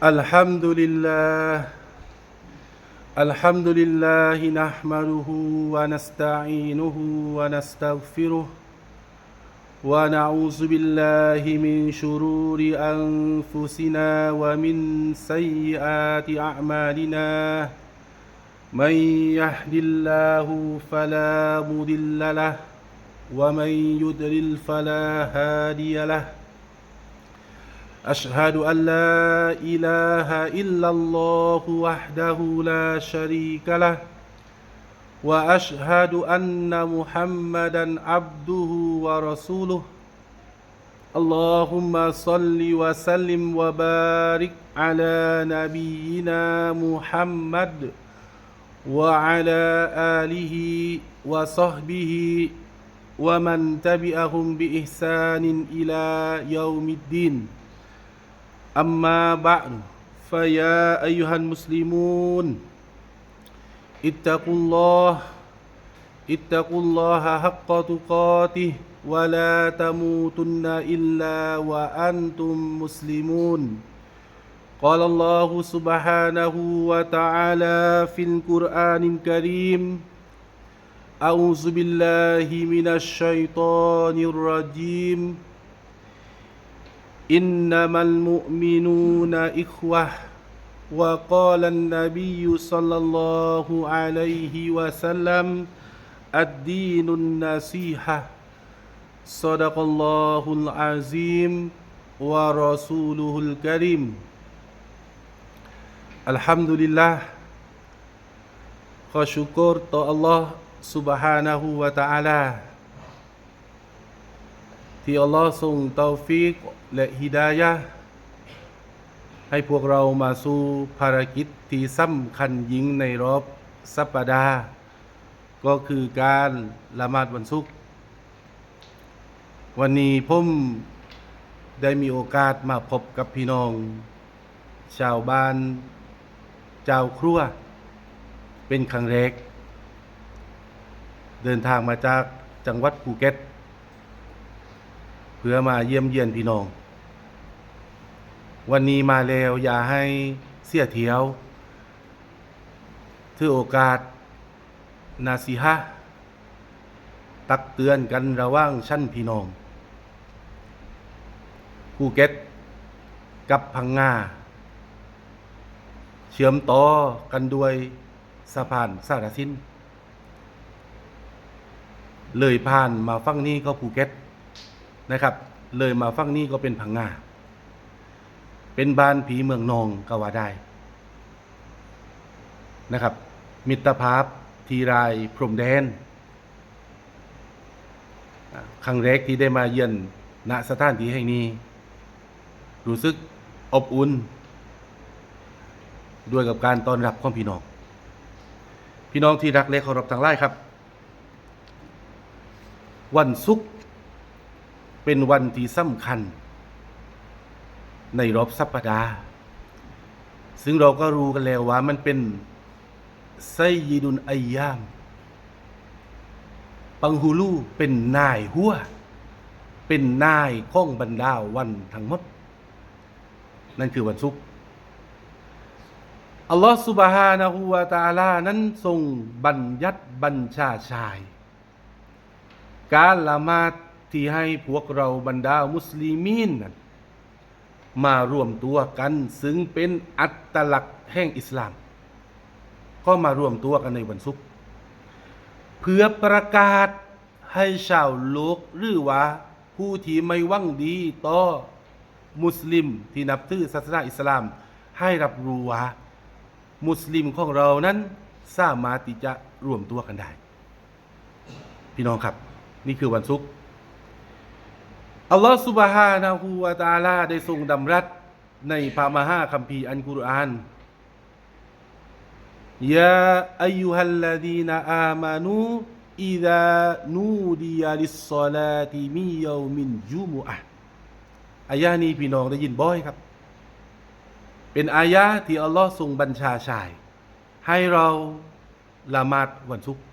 الحمد لله الحمد لله نحمده ونستعينه ونستغفره ونعوذ بالله من شرور أنفسنا ومن سيئات أعمالنا. من يهد الله فلا مضل له ومن يضلل فلا هادي له. أشهد أن لا إله إلا الله وحده لا شريك له وأشهد أن محمدا عبده ورسوله. اللهم صل وسلم وبارك على نبينا محمد وعلى آله وصحبه ومن تبعهم بإحسان إلى يوم الدين. أما بعد فيا أيها المسلمون اتقوا الله اتقوا الله حق تقاته ولا تموتن إلا وأنتم مسلمون. قال الله سبحانه وتعالى في القرآن الكريم أعوذ بالله من الشيطان الرجيم. إنما المؤمنون إخوة. وقال النبي صلى الله عليه وسلم الدين النصيحة. صدق الله العظيم ورسوله الكريم. الحمد لله وشكر الله سبحانه وتعالى ที่อัลลอฮ์ทรงเตาฟิกและฮิดายะให้พวกเรามาสู่ภารกิจที่สำคัญยิ่งในรอบสัปดาห์ ก็คือการละหมาดวันศุกร์วันนี้ผมได้มีโอกาสมาพบกับพี่น้อง ชาวบ้านเจ้าครัว เป็นครั้งแรก เดินทางมาจากจังหวัดภูเก็ต เพื่อมาเยี่ยมเยียนพี่น้อง วันนี้มาแล้วอย่าให้เสียเที่ยวถือโอกาสนาซีฮะตักเตือนกันระว่างชั้นพี่น้องภูเก็ตกับพังงาเชื่อมต่อกันด้วยสะพานสารสิน เลยผ่านมาฟังนี้ก็ภูเก็ต นะครับ เลยมาฟังนี้ก็เป็นพังงาเป็นบ้านผีเมืองนองก็ว่าได้นะครับ มิตรภาพทีรายพรมแดน ครั้งแรกที่ได้มาเยือนณสถานที่แห่งนี้ รู้สึกอบอุ่น ด้วยกับการต้อนรับของพี่น้อง พี่น้องที่รักและเคารพทั้งหลายครับ วันศุกร์ เป็นวันที่สำคัญ ในรอบสัปดาห์ ซึ่งเราก็รู้กันแล้วว่ามันเป็นไซยิดุนอัยยามปังฮูลูเป็นนายหัว เป็นนายข้องบรรดาวันทั้งหมด นั่นคือวันศุกร์อัลลอฮฺสุบฮานะฮูวาตาลา นั้นทรงบัญญัติบัญชาชาย การละมาด ที่ให้พวกเราบรรดามุสลิมีนนั้นมารวมตัวกัน ซึ่งเป็นอัตลักษณ์แห่งอิสลาม ก็มารวมตัวกันในวันศุกร์เพื่อประกาศให้ชาวโลกหรือว่าผู้ที่ไม่หวังดีต่อมุสลิมที่นับถือศาสนาอิสลาม ให้รับรู้ว่ามุสลิมของเรานั้นสามารถที่จะรวมตัวกันได้ พี่น้องครับ นี่คือวันศุกร์ อัลลอฮฺสุบฮานะฮูวะตะอาลาได้ทรงดำรัสในพระมหาคัมภีร์อันกุรอานยาอายุฮัลลดีนอามานูอิดานูดียลิสซอลาติมิยามินจุมุอะอายะนี้พี่น้องได้ยินบ่อยครับ เป็นอายะห์ที่อัลลอฮ์ทรงบัญชาชาย ให้เราละหมาดวันศุกร์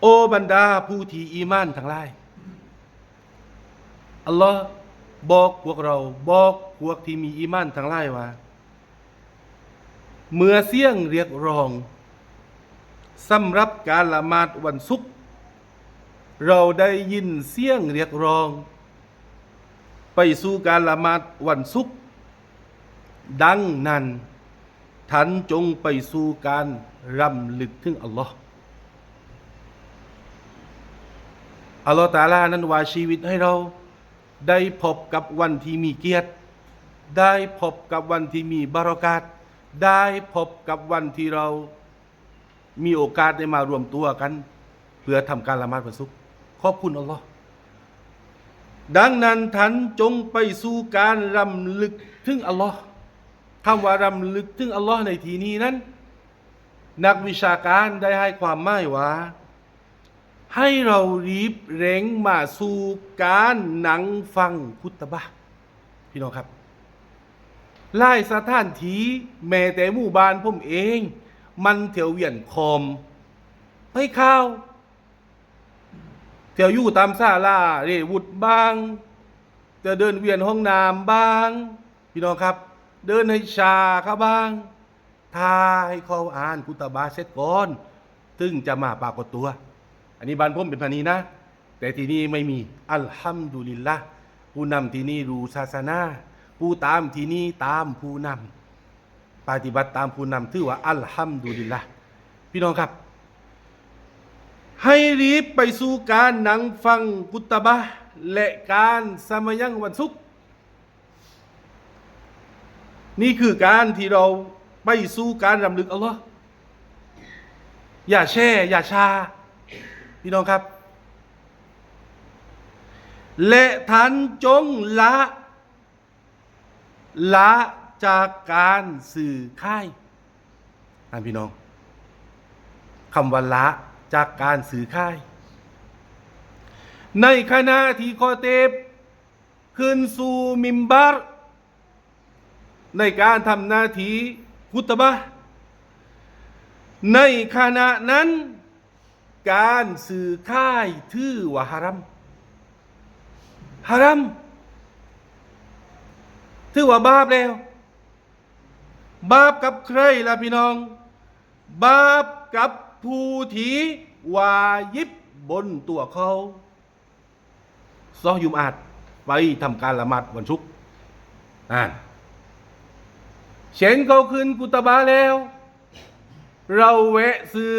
โอบรรดาผู้ที่อีมานทั้งหลาย อัลลอฮ์บอกพวกเราบอกพวกที่มีอีมานทั้งหลายว่า เมื่อเสียงเรียกร้องสำหรับการละหมาดวันศุกร์เราได้ยินเสียงเรียกร้อง ไปสู่การละหมาดวันศุกร์ดังนั้นท่านจงไปสู่การรำลึกถึงอัลลอฮ์อัลลอฮ์ตาลานั้นว่าชีวิตให้เรา ได้พบกับวันที่มีเกียรติ ได้พบกับวันที่มีบารอกาตได้พบกับวันที่เรามีโอกาสได้มารวมตัวกัน เพื่อทำการละหมาดวันศุกร์ขอบคุณอัลลอฮ์ดังนั้นท่านจงไปสู่การรำลึกถึงอัลลอฮ์คำว่ารำลึกถึงอัลลอฮ์ในที่นี้นั้น นักวิชาการได้ให้ความหมายว่า ให้เรารีบเร่งมาสู่การหนังฟังคุตบะพี่น้องครับไล่สถานทีแม้แต่หมู่บ้านผมเอง มันเถียวเวียนคอมให้ข้าวเถียวอยู่ตามซาลาเรวุดบ้างจะเดินเวียนห้องน้ำบ้าง พี่น้องครับ เดินให้ชาเขาบ้างทาให้เขาอ่านคุตบะห์เสร็จก่อนถึงจะมาปรากฏตัว นนี้บ้านผมเป็นพันนี้นะ แต่ที่นี่ไม่มีอัลฮัมดุลิลละผู้นำที่นี่รู้ศาสนาผู้ตามที่นี่ตามผู้นำปฏิบัติตามผู้นำถือว่าอัลฮัมดุลิลละพี่น้องครับ ให้รีบไปสู่การนั่งฟังกุตบะและการสมยังวันศุกร์นี่คือการที่เราไปสู่การรำลึกอัลลอฮ์อย่าแช่ อย่าชา พี่น้องครับ และท่านจงละละจากการสื่อค่ายอ่านพี่น้องคำว่าละจากการสื่อค่าย ในขณะที่คอเตบขึ้นสู่มิมบัรในการทำหน้าที่คุตบะในขณะนั้น การสื่อค่ายถือว่าฮารัมฮารัมถือว่าบาปแล้ว บาปกับใครล่ะพี่น้อง บาปกับผู้ทีวายิบบนตัวเขาซอยุมอาจไปทำการละหมาดวันชุกร์อ่านเช่นเขาขึ้นกุตบาแล้ว เราแวะซื้อ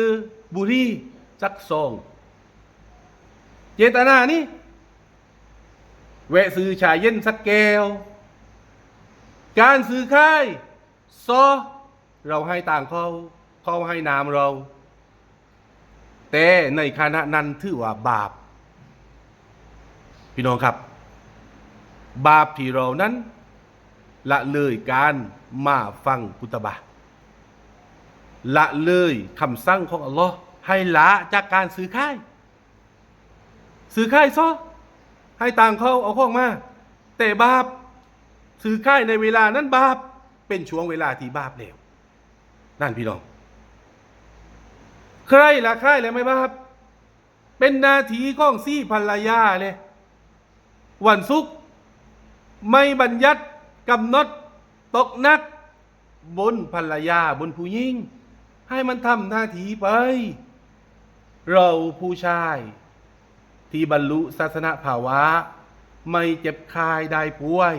บุรี สักซอง เจตนานี่แวซื้อชายเย็นสักแก้ว การซื้อค่ายซอเราให้ต่างเขาเขาให้นามเรา แต่ในคณะนั้นถือว่าบาป พี่น้องครับ บาปที่เรานั้น ละเลยการมาฟังกุตบะละเลยคำสั่งของอัลลอฮ์ ให้ละจากการซื้อค่าย ซื้อค่ายซอให้ต่างเขาเอาข้องมา แต่บาปซื้อค่ายในเวลานั้นบาปเป็นช่วงเวลาที่บาปแล้วนั่นพี่น้อง ใครละค่ายแล้วไม่บาปเป็นนาทีของซี่ภรรยาเลย วันศุกไม่บัญญัติกำหนดตกนัก บนภรรยาบนผู้หญิงให้มันทำหน้าที่ไป เราผู้ชาย ที่บรรลุศาสนาภาวะ ไม่เจ็บคายได้ป่วย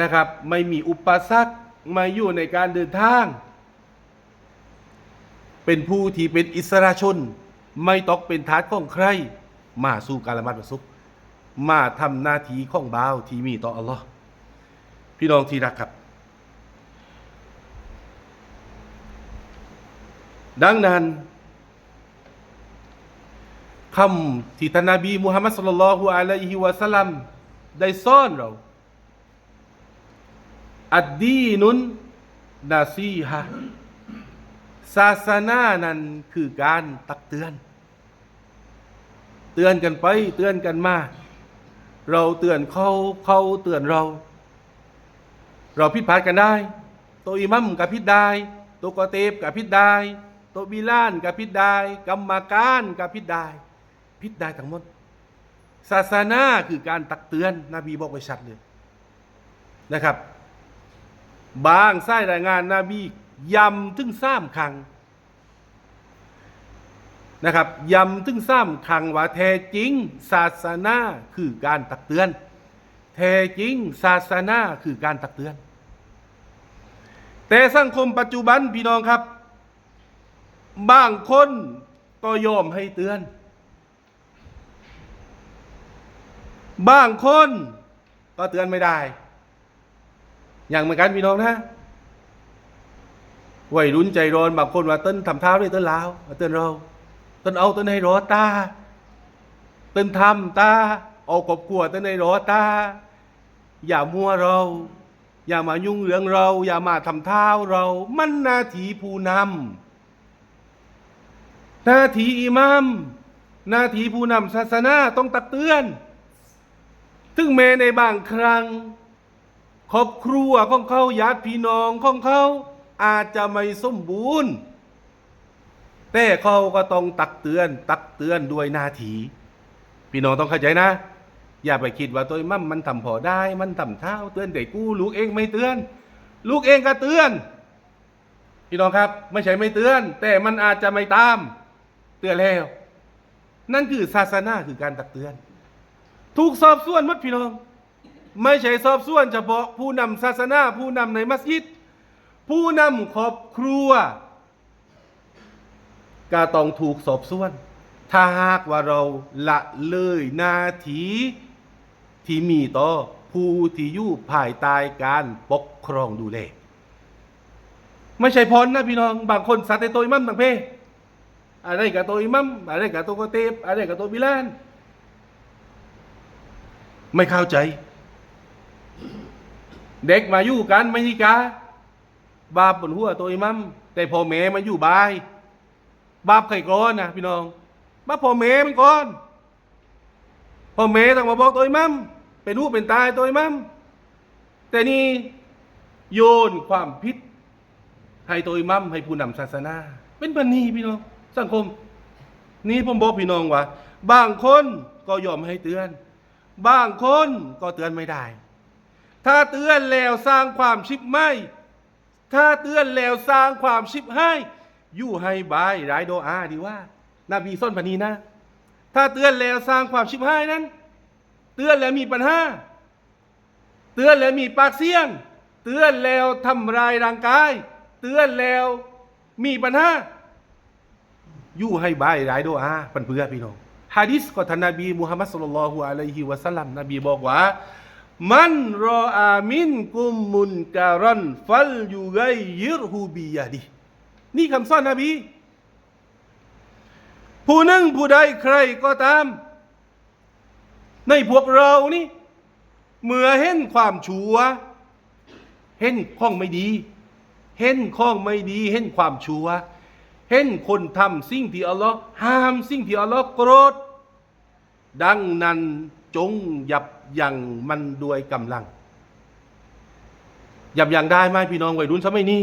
นะครับ ไม่มีอุปสรรคไม่อยู่ในการเดินทาง เป็นผู้ที่เป็นอิสระชน ไม่ตกเป็นทาสของใคร มาสู่การละมาดวันศุกมาทำหน้าที่ของบ่าวที่มีต่ออัลลอฮ์พี่น้องที่รักครับ ดังนั้น คำที่ท่านนบีมุฮัมมัดสุลลัลลอฮุอะลัยฮิวะสัลลัมได้สอนเรา อัดดีนุนนาซีฮะศาสนานั้นคือการตักเตือน เตือนกันไปเตือนกันมา เราเตือนเขาเขาเตือนเรา เราผิดพลาดกันได้ ตัวอิมัมกับผิดได้ ตัวกอเตบกับผิดได้ ตัวบิลานกับผิดได้ กรรมการกับผิดได้ ผิดได้ทั้งหมด ศาสนาคือการตักเตือน นบีบอกไว้ชัดเลยนะครับ บางไส้รายงานนบียำถึงซ้ำครั้งนะครับย้ำถึงซ้ำครั้งว่าแท้จริง ศาสนาคือการตักเตือน แท้จริง ศาสนาคือการตักเตือน แต่สังคมปัจจุบันพี่น้องครับ บางคนก็ยอมให้เตือน บางคนก็เตือนไม่ได้ อย่างเหมือนกันพี่น้องนะวัยรุ่นใจร้อนบางคนว่าเต้นทำเท้าด้วยเต้นลาวเตือนเราเต้นเอาเต้นให้รอตาเต้นทำตาเอากบกลัวเต้นให้รอตาอย่ามัวเรา อย่ามายุ่งเรื่องเรา อย่ามาทำเท้าเรา มันนาทีผู้นำนาทีอิมามนาทีผู้นำศาสนาต้องตักเตือน ถึงแม้ในบางครั้งครอบครัวของเขาญาติพี่น้องของเขาอาจจะไม่สมบูรณ์ แต่เขาก็ต้องตักเตือน ตักเตือนด้วยหน้าที พี่น้องต้องเข้าใจนะ อย่าไปคิดว่าตัวมั่มมันทำพอได้ มันทำเท่าเตือนแต่กู้ลูกเองไม่เตือน ลูกเองก็เตือน พี่น้องครับ ไม่ใช่ไม่เตือน แต่มันอาจจะไม่ตาม เตือนแล้ว นั่นคือศาสนาคือการตักเตือน ถูกสอบสวนมัดพี่น้อง ไม่ใช่สอบสวนเฉพาะผู้นำศาสนา ผู้นำในมัสยิด ผู้นำครอบครัวก็ต้องถูกสอบสวน ถ้าหากว่าเราละเลยหน้าทีที่มีต่อผู้ที่อยู่ภายใต้การปกครองดูแลไม่ใช่พรนะพี่น้อง บางคนสัตย์ตัวอิมัมต่างเพศอะไรกับตัวอิมัมอะไรกับตัวกเตบอะไรกับตัวบิลาน ไม่เข้าใจ เด็กมาอยู่กันไม่นิกาบาปบนหัวตัวอิมัมแต่พ่อแม่มาอยู่บาย บาปไข่ก้อนนะพี่น้องบาปพ่อแม่มันก่อนพ่อแม่ต้องมาบอกตัวอิมัมเป็นรูปเป็นตายตัวอิมัมแต่นี่โยนความผิดให้ตัวอิมัมให้ผู้นำศาสนา เป็นปันนี้พี่น้องสังคม นี่ผมบอกพี่น้องว่า บางคนก็ยอมให้เตือน บางคนก็เตือนไม่ได้ ถ้าเตือนแล้วสร้างความชิบไม่ ถ้าเตือนแล้วสร้างความชิบให้อยู่ให้บายรายโดอาดีว่า นาบีส้นพันีนะ ถ้าเตือนแล้วสร้างความชิบให้นั้น เตือนแล้วมีปัญหา เตือนแล้วมีปากเสียง เตือนแล้วทำลายร่างกาย เตือนแล้วมีปัญหาอยู่ให้บายรายโดอาปันเพื่อพี่น้อง ฮะดิษของท่านนบีมุฮัมมัดสุลลัลลอฮุอะลัยฮิวะสัลลัมนบีบอกว่า มันรออามินกุมมุนการันฟัลยูไกยิรฮูบียาดินี่คำสอนนบี ผู้หนึ่งผู้ใดใครก็ตาม ในพวกเรานี่ เมื่อเห็นความชั่ว เห็นข้องไม่ดี เห็นข้องไม่ดี เห็นความชั่วเห็นคนทำสิ่งที่อัลลอฮ์ห้ามสิ่งที่อัลลอฮ์โกรธ ดังนั้นจงยับยั้งมันด้วยกำลังยับยั้งได้ไหมพี่น้องวัยรุ่นสมัยนี้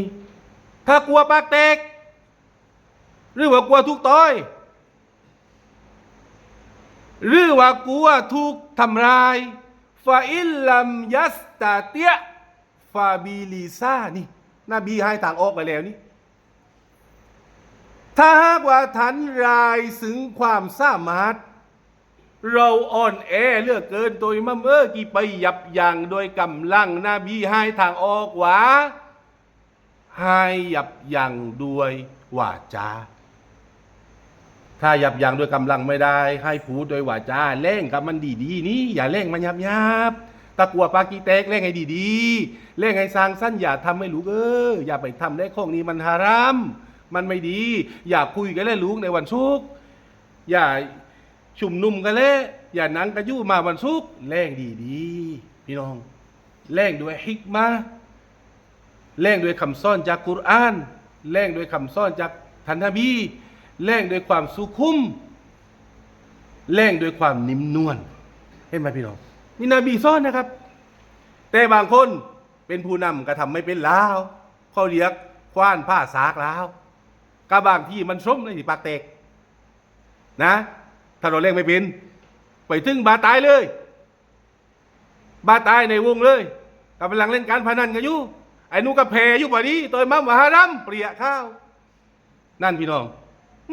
ถ้ากลัวปากแตก หรือว่ากลัวทุกต้อย หรือว่ากลัวถูกทำลายฟาอิลลัมยัสตาเตียฟาบิลิซานี่นบีให้ทางออกไปแล้วนี่ถ้าหากว่าทันรายถึงความสามารถ เราอ่อนแอเลือกเกินตัวมัมเออกี่ไปยับยั้งโดยกำลังนบีให้ทางออกวาให้ยับยั้งด้วยวาจาถ้ายับยั้งด้วยกำลังไม่ได้ ให้พูดโดยวาจาเล่งกับมันดีๆนี่อย่าเล่งมันยับยับตะกัวปากีเตกเล่งให้ดีๆเล่งให้สร้างสั้นอย่าทำให้ลูกเอออย่าไปทำได้ของนี้มันฮารามมันไม่ดี อย่าคุยกันเลยลูกในวันศุกอย่า ชุมนุมกันเลยอย่านั้งกระยู่มาวันศุกร์เล่งดีพี่น้องเล่งด้วยฮิกมาเล่งด้วยคำสอนจากกุรอานเล่งด้วยคำสอนจากท่านนบีแล่งด้วยความสุขุมแล่งด้วยความนิ่มนวลเห็นไหมพี่น้องนี่นบีซ่อนนะครับ แต่บางคนเป็นผู้นำกระทำไม่เป็นลาวเขาเรียกคว้านผ้าสากลาวกระบางที่มันส้มในที่ปากเตกนะ ถ้าเราเล่งไม่เป็นไปถึงบาตายเลย บาตายในวงเลยกำลังเล่นการพนันกันอยู่ไอ้นูนก็แพอยู่พอดีตัวมัมวาฮารัมเปรียข้าว นั่นพี่น้อง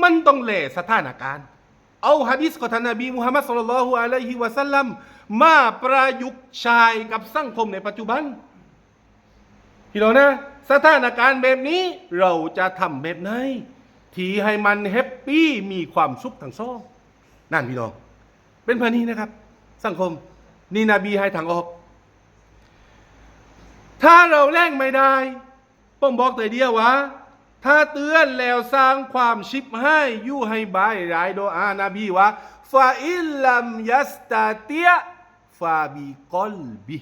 มันต้องแหล่สถานการณ์ เอาฮะดิษของท่านนบีมุฮัมมัดสุลลัลฮุอะลัยฮิวะสัลลัมมาประยุกต์ใช้กับสังคมในปัจจุบัน พี่น้องนะสถานการณ์แบบนี้เราจะทำแบบไหนที่ให้มันแฮปปี้มีความสุขทั้งสอง นั่นพี่น้อง เป็นพันนี้นะครับ สังคม นี่นบีให้ทางออก ถ้าเราแร่งไม่ได้ผมบอกแต่เดียวว่าถ้าเตือนแล้วสร้างความชิบให้ยู่ให้บายรายโดอานาบีว่าฟาอิลลัมยัสตาเตียฟาบีกอลบี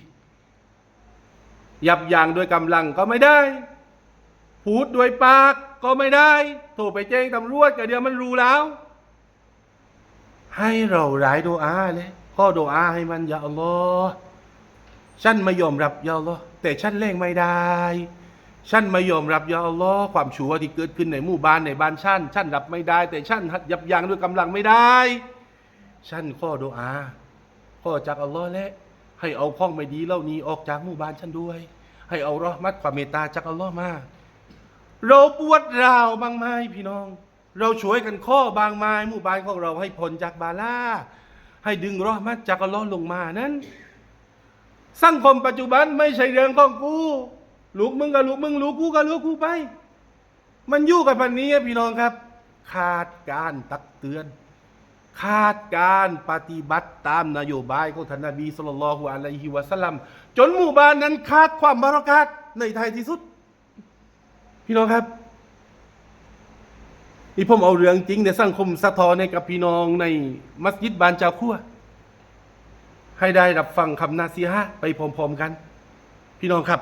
ยับยั้งด้วยกำลังก็ไม่ได้ พูดด้วยปากก็ไม่ได้ โทรไปแจ้งตำรวจก็เดียวมันรู้แล้ว ให้เรารายโดอาเลยข้อโดอาให้มันอย่าอัลลอฮ์ฉันไม่ยอมรับอย่าอัลลอฮ์แต่ฉันเล่งไม่ได้ฉันไม่ยอมรับยาอัลลอฮ์ความชั่วที่เกิดขึ้นในหมู่บ้านในบ้านฉันฉันรับไม่ได้ แต่ฉันยับยั้งด้วยกำลังไม่ได้ฉันข้อโดอาข้อจากอัลลอฮ์และ ให้เอาข้องไม่ดีเหล่านี้ออกจากหมู่บ้านฉันด้วย ให้เอารอมัดความเมตตาจากอัลลอฮ์มา เราปวดราวบ้างไหมพี่น้อง เราช่วยกันข้อบางไม้หมู่บ้านของเราให้พ้นจากบาลาให้ดึงรอห์มัดจากอัลลอฮ์ลงมานั้น สังคมปัจจุบันไม่ใช่เรื่องของกูลูกมึงกับลูกมึงลูกกูกับลูกกูไป มันอยู่กับพันนี้พี่น้องครับ ขาดการตักเตือน ขาดการปฏิบัติตามนโยบายของท่านนบีสุลต่านละฮุอะลัยฮิวะสัลลัมจนหมู่บ้านนั้นขาดความบารักาตในไทยที่สุด พี่น้องครับ นี่ผมเอาเรื่องจริงในสังคมสะท้อนให้กับพี่น้องในมัสยิดบานจาคัวให้ได้รับฟังคำนาซีฮะไปพร้อมๆกัน พี่น้องครับ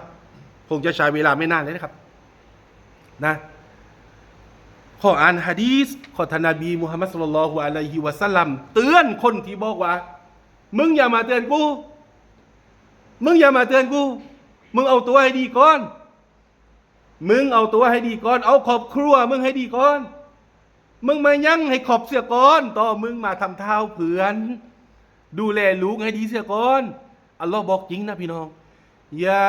คงจะใช้เวลาไม่นานเลยนะครับ นะข้ออ่านฮะดีษขอท่านบีมุฮัมมัดสุลลัลฮุอะลัยฮิวะสัลลัมเตือนคนที่บอกว่า มึงอย่ามาเตือนกู มึงอย่ามาเตือนกู มึงเอาตัวให้ดีก่อน มึงเอาตัวให้ดีก่อน เอาครอบครัว มึงให้ดีก่อน มึงมายั่งให้ขอบเสียก่อนต่อมึงมาทำเท้าเผือน ดูแลลูกให้ดีเสียก่อนอัลลอฮ์บอกจริงนะพี่น้องยา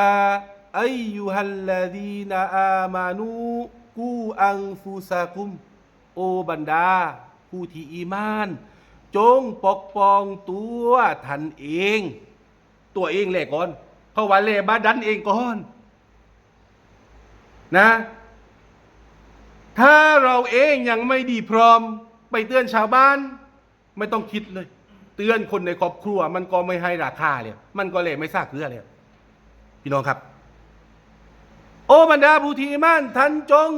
อายุฮัลลาดีนาอามานูกูอังฟูซากุม โอบรรดา ผู้ที่อีมาน จงปกป้องตัวท่านเอง ตัวเองแหละก่อน เพราะว่าแลบาดันเองก่อน นะ ถ้าเราเองยังไม่ดีพร้อม ไปเตือนชาวบ้าน ไม่ต้องคิดเลย เตือนคนในครอบครัว มันก็ไม่ให้ราคาเลยมันก็เลยไม่ซากเกลือเลยพี่น้องครับ โอ้บรรดาผู้ที่อีมานท่านจง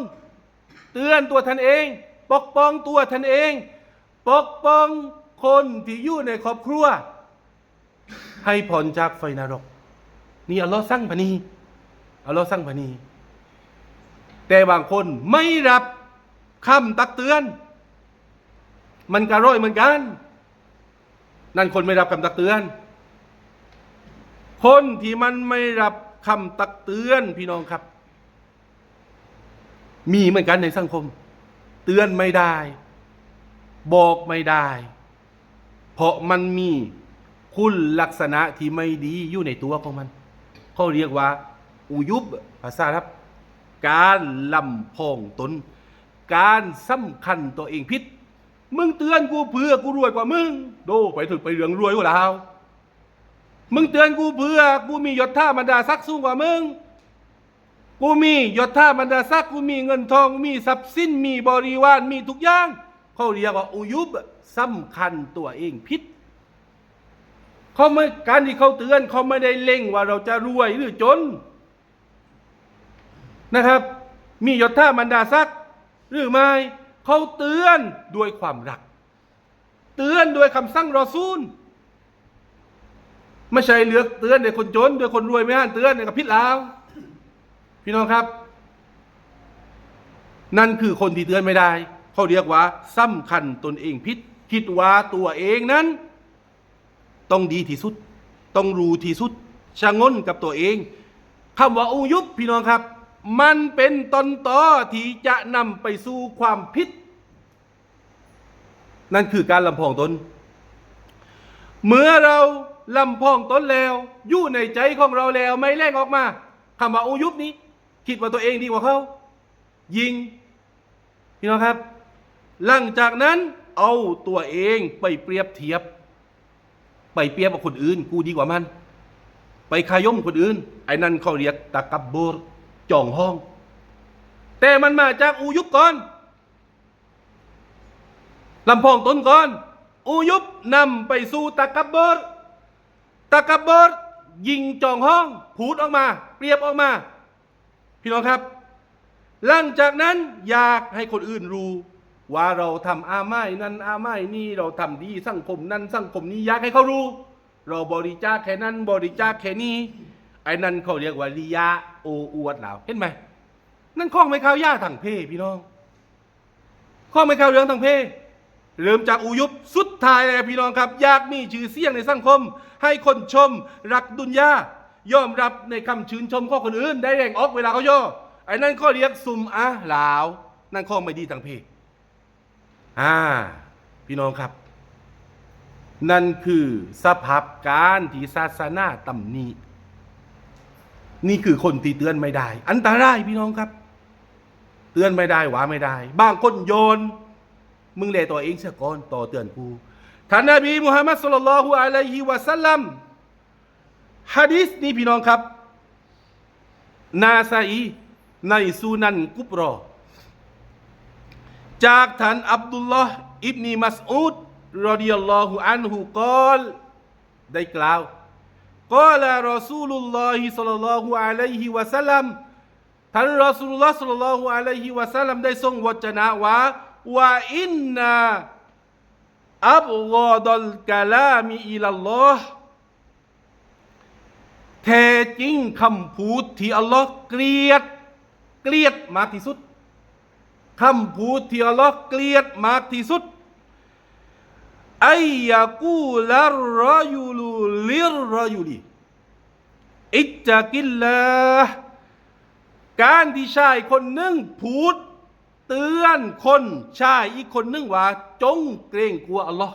เตือนตัวท่านเอง ปกป้องตัวท่านเอง ปกป้องคนที่อยู่ในครอบครัว ให้ผ่อนจากไฟนรกนี่อัลลอฮ์สั่งพนีอัลลอฮ์สั่งพนี แต่บางคนไม่รับคำตักเตือน มันกระร้อยเหมือนกัน นั่นคนไม่รับคำตักเตือน คนที่มันไม่รับคำตักเตือนพี่น้องครับ มีเหมือนกันในสังคม เตือนไม่ได้ บอกไม่ได้ เพราะมันมีคุณลักษณะที่ไม่ดีอยู่ในตัวของมันเขาเรียกว่าอุยุบภาษาครับ การลำพองตน การสำคัญตัวเองพิษมึงเตือนกูเพื่อกูรวยกว่ามึง โดไปถึงไปเรื่องรวยกว่าเรามึงเตือนกูเพื่อกูมียศท่าบรรดาศักดิ์สูงกว่ามึง กูมียศท่าบรรดาศักดิ์กูมีเงินทองมีทรัพย์สินมีบริวารมีทุกอย่างเขาเรียกว่าอุยุบสำคัญตัวเองพิษเขาไม่การที่เขาเตือนเขาไม่ได้เล็งว่าเราจะรวยหรือจน นะครับ มียศท่าบรรดาศักดิ์หรือไม่เขาเตือนด้วยความรัก เตือนด้วยคำสั่งรอซูลไม่ใช่เลือกเตือนในคนจนด้วยคนรวยไม่ห้านเตือนในกับพิษลาวพี่น้องครับ นั่นคือคนที่เตือนไม่ได้เขาเรียกว่าสำคัญตนเองพิษคิดว่าตัวเองนั้น ต้องดีที่สุด ต้องรู้ที่สุดชะงนกับตัวเองคำว่าอุยุบพี่น้องครับ มันเป็นต้นตอที่จะนำไปสู่ความพิษนั่นคือการลำพองตน เมื่อเราลำพองตนแล้วอยู่ในใจของเราแล้วไม่แรงออกมาคำว่าอุยุบนี้ คิดว่าตัวเองดีกว่าเขายิงพี่น้องครับ หลังจากนั้นเอาตัวเองไปเปรียบเทียบ ไปเปรียบกับคนอื่น กูดีกว่ามัน ไปขาย่มคนอื่น ไอ้นั่นเขาเรียกตะกับบูร จ่องห้อง แต่มันมาจากอูยุบก่อนลำพองต้นก่อน อูยุบนำไปสู่ตะกับบูรตะกับบูรยิงจ่องห้องผูดออกมา เปรียบออกมา พี่น้องครับ หลังจากนั้นอยากให้คนอื่นรู้ว่าเราทำอาไม้นั้นอาไม้นี่เราทำดีสังคมนั้นสังคมนี้อยากให้เขารู้ เราบริจาคแค่นั้นบริจาคแค่นี้ ไอ้นั่นเขาเรียกว่าริยะโออวดเราเห็นไหมนั่นข้องไม่เข้าย่าทางเพพี่น้องข้องไม่เข้าเรื่องทางเพเริ่มจากอุยุบสุดท้ายเลยพี่น้องครับ ยากมีชื่อเสียงในสังคม ให้คนชม รักดุนยายอมรับในคำชื่นชมข้อคนอื่น ได้แรงออกเวลาเขาย่อไอ้นั่นข้อเรียกซุมอะหลาว นั่นข้อไม่ดีทางเพอ่า พี่น้องครับ นั่นคือสภาพการที่ศาสนาตำหนิ นี่คือคนที่เตือนไม่ได้ อันตรายพี่น้องครับ เตือนไม่ได้หวาไม่ได้ บางคนโยน มึงเลตัวเองเสียก่อนต่อเตือนกูท่านนบีมุฮัมมัดสุลลัลฮุอะลัยฮิวะสัลลัมฮะดิษนี้พี่น้องครับ นาซาอีในซูนันกุบรอ จากท่านอับดุลลอฮ์อิบนีมัสอูดรอดิยัลลอฮุอันฮุกอลได้กล่าว กอลารอซูลุลลอฮิสัลลัลลอฮุอะลัยฮิวะสัลลัมท่านรอซูลุลลอฮ์สัลลัลลอฮุอะลัยฮิวะสัลลัมได้ทรงวจนะว่าว่าอินนาอับกอดัลกะลามีอิลัลลอฮ์แท้จริงคำพูดที่อัลลอฮ์เกลียด เกลียดมากที่สุดคำพูดที่อัลลอฮ์เกลียดมากที่สุด ไอยากูลารยูลูลิรรยูลีอิจจะกินละการที่ชายคนหนึ่งพูด เตือนคนชายอีกคนหนึ่งว่า จงเกรงกลัวอัลลอฮ์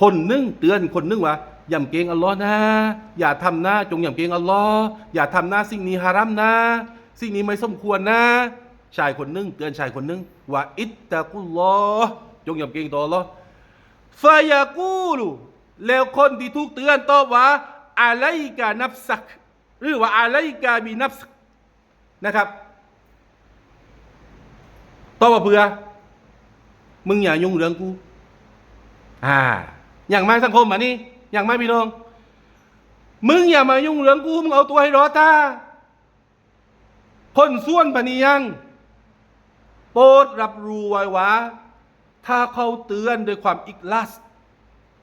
คนหนึ่งเตือนคนหนึ่งว่าอย่าเกรงอัลลอฮ์นะ อย่าทำนะจงอย่าเกรงอัลลอฮ์อย่าทำนะสิ่งนี้ฮารัมนะ สิ่งนี้ไม่สมควรนะ ชายคนหนึ่งเตือนชายคนหนึ่งว่าอิตตะกุลลอฮ์ จงย่าเกรงต่ออัลลอฮ์ฟายากูลูแล้วคนที่ถูกเตือนตอบว่าอะไรกานับสัก หรือว่าอะไรกาบีนับสักนะครับตอบว่าเพื่อมึงอย่ายุ่งเรื่องกูอ่าอย่างม่สังคมอะนี่อย่างม่พี่น้อง มึงอย่ามายุ่งเรื่องกูมึงเอาตัวให้รอดตาคนส่วนปนียังโปรดรับรู้ไว้ว่า ถ้าเขาเตือนด้วยความอิกลัส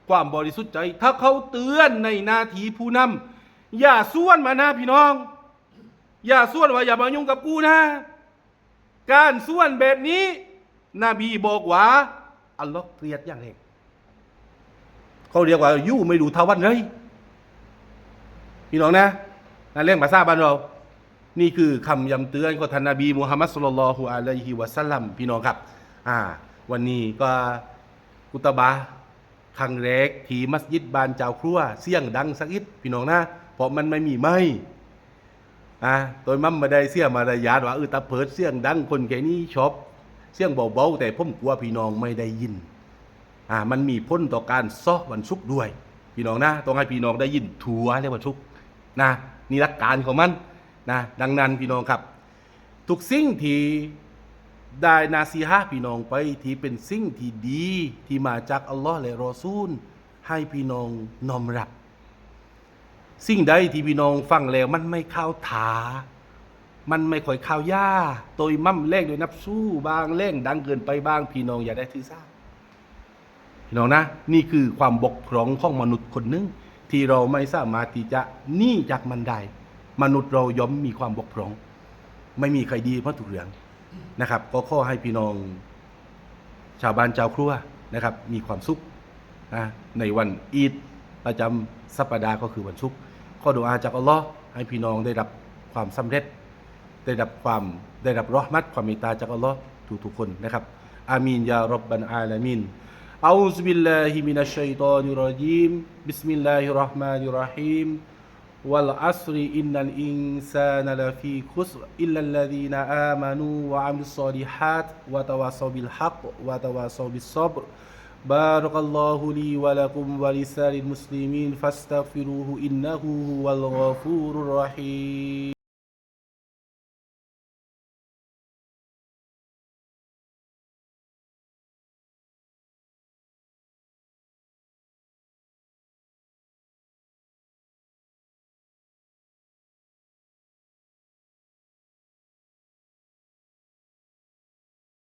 ความบริสุทธิ์ใจ ถ้าเขาเตือนในนาทีผู้นำอย่าส่วนมานะพี่น้อง อย่าส่วนว่าอย่ามายุ่งกับกูนะ การส่วนแบบนี้ นบีบอกว่าอัลลอฮ์เกลียดอย่างแรงเขาเรียกว่ายู่ไม่ดูทาวันเลยพี่น้องนะนั่นเรื่องภาษาบ้านเรา นี่คือคำย้ำเตือนของท่านนบีมุฮัมมัดสุลลัลฮุอะลัยฮิวะสัลลัมพี่น้องครับ อ่า วันนี้ก็กุตบะครั้งแรกที่มัสยิดบานเจ้าครัวเสียงดังสักอิดพี่น้องนะเพราะมันไม่มีไม้อ่าโดยมั่มมาได้เสียมารยาทว่าเออตาเพิดเสียงดังคนแค่นี้ชอบเสียงเบาๆแต่ผมกลัวพี่น้องไม่ได้ยินอ่ามันมีพ้นต่อการซ้อวันศุกด้วย พี่น้องนะต้องให้พี่น้องได้ยินทัวในวันศุกนะนี่หลักการของมันนะดังนั้นพี่น้องครับ ทุกสิ่งที่ ได้นาซีฮะพี่น้องไปที่เป็นสิ่งที่ดี ที่มาจากอัลลอฮ์และรอซูล ให้พี่น้องน้อมรับ สิ่งใดที่พี่น้องฟังแล้วมันไม่เข้าถา มันไม่ค่อยเข้าย่าโดยมั่มแรงโดยนับสู้บางแรงดังเกินไปบาง พี่น้องอย่าได้ถือสาพี่น้องนะ นี่คือความบกพร่องของมนุษย์คนหนึ่งที่เราไม่สามารถที่จะหนีจากมันได้ มนุษย์เราย่อมมีความบกพร่อง ไม่มีใครดีเพราะถูกเรื่อง นะครับ ก็ขอให้พี่น้อง ชาวบ้านชาวครัวนะครับ มีความสุขนะในวันอีดประจำสัปดาห์ก็คือวันศุกร์ข้อดุอาจากอัลลอฮ์ให้พี่น้องได้รับความสำเร็จ ได้รับความได้รับรอห์มัตความเมตตาจากอัลลอฮ์ทุกๆคนนะครับ อามีนยารบบันอาลามิน أعوذ بالله من الشيطان الرجيم بسم الله الرحمن الرحيم والعصر إن الإنسان لفي خسر إلا الذين آمنوا وعملوا الصالحات وتواصوا بالحق وتواصوا بالصبر. بارك الله لي ولكم ولسائر المسلمين فاستغفروه إنه هو الغفور الرحيم.